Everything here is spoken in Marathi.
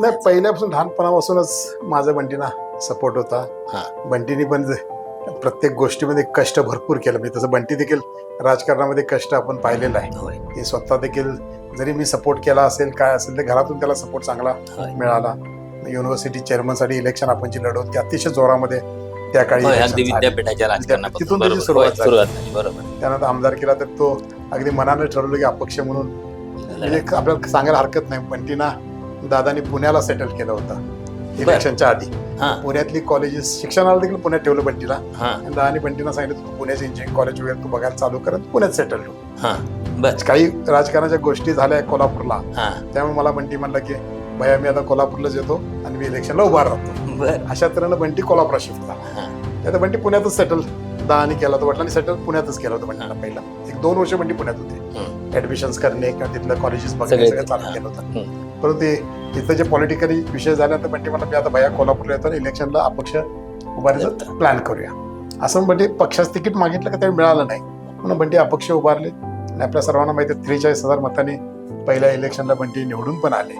नाही पहिल्यापासून लहानपणापासूनच माझा बंटीना सपोर्ट होता. हा. बंटीनी पण जे- प्रत्येक गोष्टीमध्ये कष्ट भरपूर केलं. म्हणजे तसं बंटी देखील राजकारणामध्ये कष्ट आपण पाहिलेलं आहे. होय. की स्वतः देखील जरी मी सपोर्ट केला असेल काय असेल तर घरातून त्याला सपोर्ट चांगला होय. मिळाला. युनिव्हर्सिटी चेअरमनसाठी इलेक्शन आपण जी लढवत ती अतिशय जोरामध्ये त्या काळी होय election अगदी झाली. विद्यापीठाच्या राजकारणापासून. तिथून त्याची बरोबर. सुरुवात होय, झाली. सुरुवात झाली. बरोबर. त्यानंतर आमदार केला तर तो अगदी मनानं ठरवलं की अपक्ष म्हणून. म्हणजे आपल्याला सांगायला हरकत नाही. बंटीना दादानी पुण्याला सेटल केलं होतं. इलेक्शनच्या आधी. हा. पुण्यातली कॉलेजेस शिक्षणाला देखील पुण्यात ठेवलं बंटीला. आणि दादानी बंटीना सांगितलं तू पुण्याचे इंजिनिअरिंग कॉलेज वगैरे तू बघायला चालू करत पुण्यात सेटल हो हा. बर. काही राजकारणाच्या गोष्टी झाल्या कोल्हापूरला. त्यामुळे मला बंटी म्हणलं की भैया मी आता कोल्हापूरलाच येतो आणि मी इलेक्शनला उभा राहतो. अशा तऱ्हेनं बंटी कोल्हापूरला शिफ्ट झाला. त्यात बंटी पुण्यातच सेटल दादानी केला होता वडिलांनी सेटल पुण्यातच केलं होतं बंटीला पहिला. एक दोन वर्ष बंटी पुण्यात होते. ऍडमिशन्स करणे किंवा तिथलं कॉलेजेस बघणे सगळे चालू. केलं होतं. परंतु ते तिथं जे पॉलिटिकली विषय झाल्यानंतर बंटी म्हणलं मी आता भैया कोल्हापूरला येतो आणि इलेक्शनला अपक्ष उभारायचं. प्लॅन करूया. असं बंटी पक्षाचं तिकीट मागितलं का त्यावेळी मिळालं नाही. म्हणून बंटी अपक्ष उभारले. आणि आपल्या सर्वांना माहिती आहे त्रेचाळीस हजार मतांनी पहिल्या इलेक्शनला बंटी निवडून पण आले.